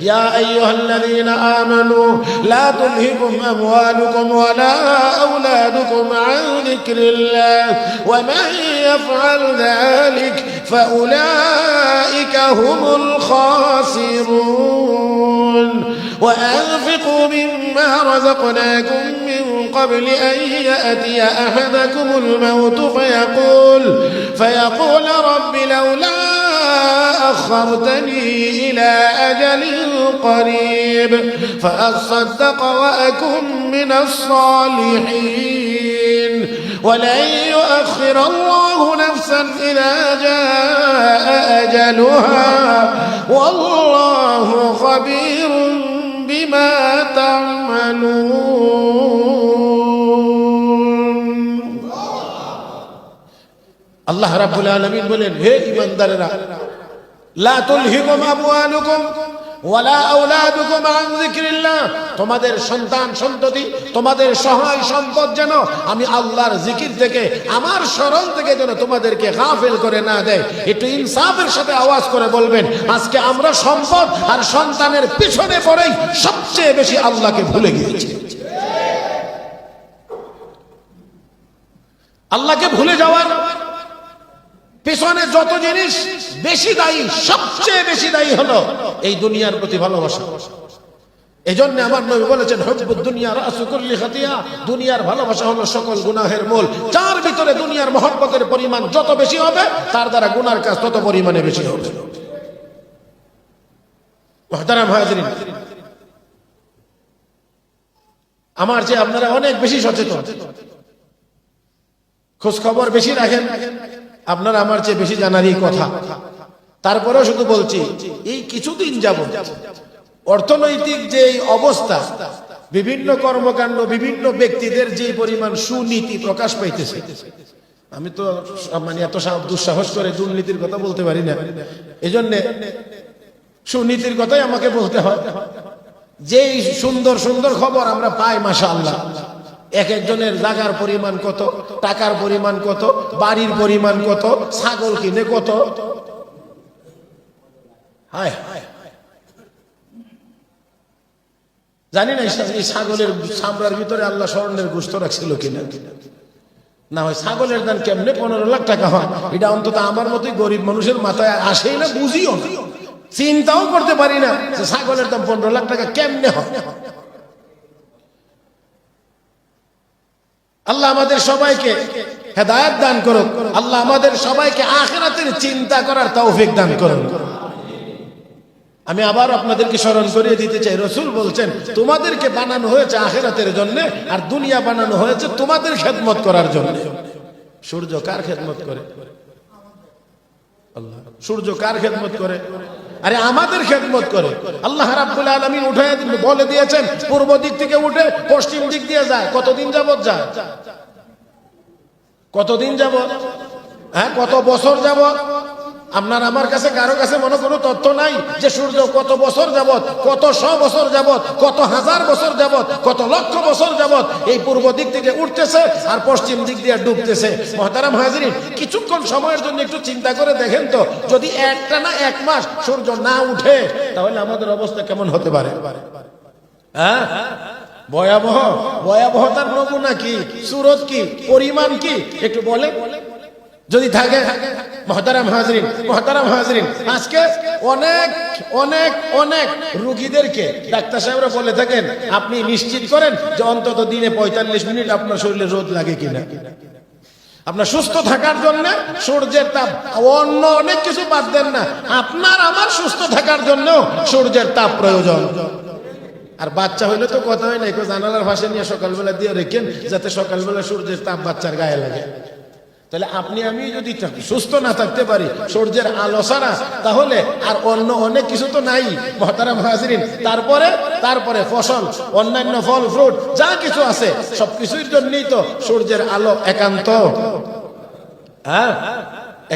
يا أيها الذين آمنوا لا تلهكم أموالكم ولا أولادكم عن ذكر الله ومن يفعل ذلك فأولئك هم الخاسرون. وأنفقوا مما رزقناكم من قبل أن يأتي أحدكم الموت فيقول فيقول رب لولا أخرتني إلى أجل قريب فأصدق وأكن من الصالحين ولن يؤخر الله نفسا إذا جاء أجلها والله خبير بما تعملون আল্লাহ রাব্বুল আলামিন বলেন হে ইমানদারেরা লা তুলহিকুম আমওয়ালুকুম ওয়ালা আওলাদুকুম আন যিকরিল্লাহ। তোমাদের সন্তান সন্ততি, তোমাদের সহায় সম্পদ যেন আমি আল্লাহর জিকির থেকে, আমার স্মরণ থেকে যেন তোমাদেরকে গাফেল করে না দেয়। একটু ইনসাফের সাথে আওয়াজ করে বলবেন, আজকে আমরা সম্পদ আর সন্তানের পিছনে পড়েই সবচেয়ে বেশি আল্লাহকে ভুলে গিয়েছি। আল্লাহকে ভুলে যাওয়ার পেছনে যত জিনিস বেশি দায়ী, সবচেয়ে বেশি দায়ী হলো এই দুনিয়ার প্রতি ভালোবাসা। এই জন্য আমার নবী বলেছেন, হব্বুদ দুনিয়া রাসুকুল্লি খাতিয়া। দুনিয়ার ভালোবাসা হলো সকল গুনাহের মূল। যার ভিতরে দুনিয়ার মহব্বতের পরিমাণ যত বেশি হবে, তার দ্বারা গুনার কাজ তত পরিমাণে বেশি হবে। আমার যে আপনারা অনেক বেশি সচেতন। খোঁজ খবর বেশি রাখেন। আপনার আমার চেয়ে বেশি জানারই কথা। তারপরে শুধু বলছি, এই কিছুদিন যাব অর্থনৈতিক যে অবস্থা, বিভিন্ন কর্মকাণ্ড, বিভিন্ন ব্যক্তিদের যে পরিমাণ সুনীতি প্রকাশ পাইতেছে, আমি তো মানে এত দুঃসাহস করে দুর্নীতির কথা বলতে পারি না। এই জন্যে সুনীতির কথাই আমাকে বলতে হয়। যেই সুন্দর সুন্দর খবর আমরা পাই মাসা আল্লাহ এক একজনের জাগার পরিমাণ কত, টাকার পরিমাণ কত, বাড়ির পরিমাণ কত, ছাগল কিনে কত? জানি না এই- ছাগলের চামড়ার ভিতরে আল্লাহ স্বর্ণের গুস্ত রাখছিল কিনা। না হয় ছাগলের দাম কেমনে পনেরো লাখ টাকা হয়? এটা অন্তত আমার মতোই গরিব মানুষের মাথায় আসেই না, বুঝিও চিন্তাও করতে পারি না ছাগলের দাম পনেরো লাখ টাকা কেমনে হয়? আল্লাহ আমাদের সবাইকে হেদায়ত দান করুন আল্লাহ আমাদের সবাইকে আখেরাতের চিন্তা করার তৌফিক দান করুন আমি আবার আপনাদেরকে স্মরণ করিয়ে দিতে চাই। রসুল বলছেন, তোমাদেরকে বানানো হয়েছে আখেরাতের জন্য আর দুনিয়া বানানো হয়েছে তোমাদের খেদমত করার জন্য। সূর্য কার খেদমত করে? আল্লাহ, সূর্য কার খেদমত করে? আরে আমাদের খেদমত করে। আল্লাহ রাব্বুল আলামিন উঠে বলে দিয়েছেন, পূর্ব দিক থেকে উঠে পশ্চিম দিক দিয়ে যায়। কতদিন যাবত যায়? কতদিন যাবত হ্যাঁ কত বছর যাবত আপনার আমার কাছে, কারও কাছে মনে কোনো তথ্য নাই যে সূর্য কত বছর যাবত কত শ বছর যাবত কত হাজার বছর যাবত কত লক্ষ বছর যাবত এই পূর্ব দিক থেকে উঠতেছে আর পশ্চিম দিক দিয়ে ডুবতেছে। মহতারাম হাজরিন, কিছুক্ষণ সময়ের জন্য একটু চিন্তা করে দেখেন তো, যদি একটা না এক মাস সূর্য না উঠে, তাহলে আমাদের অবস্থা কেমন হতে পারে? হ্যাঁ? ভয়াবহ, ভয়াবহতার নমুনা কি? সুরত কি? পরিমাণ কি? একটু বলে বলে যদি থাকে, মহতারাম হাজরিন মহতারাম হাজরিন, আজকে অনেক অনেক অনেক রুগীদেরকে ডাক্তার সাহেবরা বলে থাকেন, আপনি নিশ্চিত করেন যে অন্তত দিনে পঁয়তাল্লিশ মিনিট আপনার শরীরে রোদ লাগে কিনা। আপনার সুস্থ থাকার জন্য সূর্যের তাপ, অন্য অনেক কিছু বাদ দেন না, আপনার আমার সুস্থ থাকার জন্য সূর্যের তাপ প্রয়োজন। আর বাচ্চা হইলে তো কথা হয় না জানালার ভাষা নিয়ে সকালবেলা দিয়ে রেখেন, যাতে সকালবেলা সূর্যের তাপ বাচ্চার গায়ে লাগে। তাহলে আপনি আমি যদি সুস্থ না থাকতে পারি, সূর্যের আলো ছাড়া, তাহলে আর অন্য অনেক কিছু তো নাই, মহতারাম হাজরিন। তারপরে তারপরে ফসল, অন্যান্য ফল, ফ্রুট, যা কিছু আছে, সবকিছুর জন্যই তো সূর্যের আলো একান্ত। হ্যাঁ?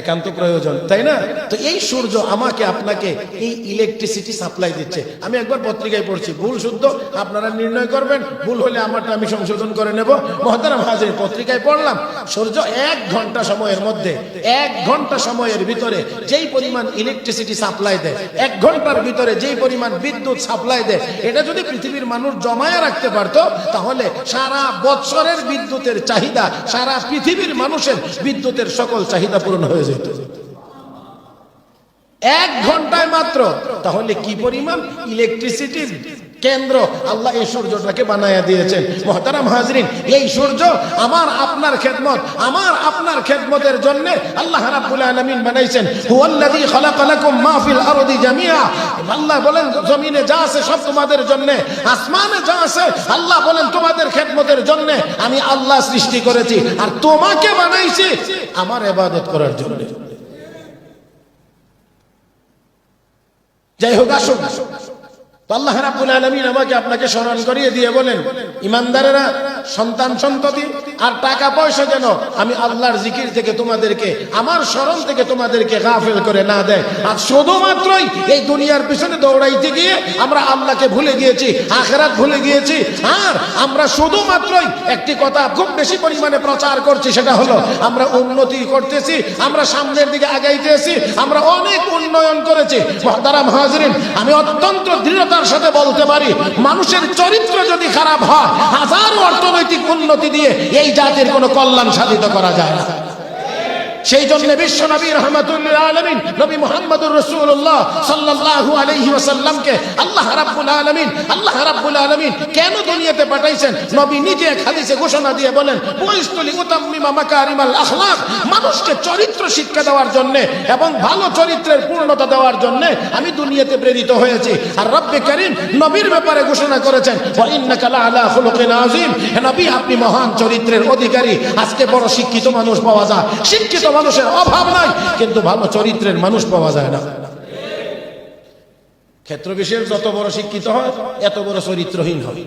একান্ত প্রয়োজন, তাই না? তো এই সূর্য আমাকে, আপনাকে এই ইলেকট্রিসিটি সাপ্লাই দিচ্ছে। আমি একবার পত্রিকায় পড়ছি, ভুল শুদ্ধ, আপনারা নির্ণয় করবেন, ভুল হলে আমারটা আমি সংশোধন করে নেব। মহতারাম হাজির পত্রিকায় পড়লাম, সূর্য এক ঘণ্টা সময়ের মধ্যে, এক ঘণ্টা সময়ের ভিতরে যেই পরিমাণ ইলেকট্রিসিটি সাপ্লাই দেয়, এক ঘণ্টার ভিতরে যেই পরিমাণ বিদ্যুৎ সাপ্লাই দেয়, এটা যদি পৃথিবীর মানুষ জমায়ে রাখতে পারতো, তাহলে সারা বৎসরের বিদ্যুতের চাহিদা, সারা পৃথিবীর মানুষের বিদ্যুতের সকল চাহিদা পূরণ হয়ে যেত। এক ঘন্টায় মাত্র। তাহলে কি পরিমাণ? ইলেকট্রিসিটির কেন্দ্র। আল্লাহ এই সূর্যটাকে বানায়া দিয়েছেন। মহতারাম হাজরিন, এই সূর্য আমার আপনার খেদমত, আমার আপনার খেদমতের জন্য আল্লাহ রাব্বুল আলামিন বানাইছেন। হুয়াল্লাযী খালাকা লাকুম মা ফিল আরদি জামিআ। আল্লাহ বলেন, জমিনে যা আছে সব তোমাদের জন্য, আসমানে যা আছে, আল্লাহ বলেন তোমাদের খেদমতের জন্য আমি আল্লাহ সৃষ্টি করেছি। আর তোমাকে বানাইছি আমার ইবাদত করার জন্য। যাই হোক আসুন তো আল্লাহ রাবুল আলমিন আমাকে আপনাকে স্মরণ করিয়ে দিয়ে বলেন ইমানদারেরা সন্তান সন্ততি আর টাকা পয়সা যেন আমি আল্লাহর জিকির থেকে তোমাদেরকে, আমার স্মরণ থেকে তোমাদেরকে গাফেল করে না দেয়। আর শুধুমাত্রই এই দুনিয়ার পিছনে দৌড়াইতে গিয়ে আমরা আল্লাহকে ভুলে গিয়েছি, আখেরাত ভুলে গিয়েছি। আর আমরা শুধুমাত্রই একটি কথা খুব বেশি পরিমাণে প্রচার করছি, সেটা হলো আমরা উন্নতি করতেছি, আমরা সামনের দিকে আগাইতেছি, আমরা অনেক উন্নয়ন করেছি। মহতারাম হাজরিন, আমি অত্যন্ত দৃঢ়তার সাথে বলতে পারি, মানুষের চরিত্র যদি খারাপ হয়, হাজার অর্থনৈতিক উন্নতি দিয়ে এই জাতির কোনো কল্যাণ সাধিত করা যায় না। সেই জন্য বিশ্ব নবী রহমতুল্লাহ আলমিন, নবী মোহাম্মদুর রসুল্লাহ সাল্লাল্লাহু আলাইহি ওয়াসাল্লামকে আল্লাহ রাব্বুল আলামিন, আল্লাহ রাব্বুল আলামিন কেন দুনিয়াতে পাঠাইছেন? নবী নিজে ঘোষণা দিয়ে বলেন উতাম্মিমা মাকারিমাল মানুষকে চরিত্র শিক্ষা দেওয়ার জন্য এবং ভালো চরিত্রের পূর্ণতা দেওয়ার জন্য আমি দুনিয়াতে প্রেরিত হয়েছি। আর রব্বে করিম নবীর ব্যাপারে ঘোষণা করেছেন হে নবী, আপনি মহান চরিত্রের অধিকারী, আজকে বড় শিক্ষিত মানুষ পাওয়া যায়। শিক্ষিত মানুষের অভাব নাই, কিন্তু ভালো চরিত্রের মানুষ পাওয়া যায় না। ক্ষেত্র বিশেষ যত বড় শিক্ষিত হয়, এত বড় চরিত্রহীন হয়।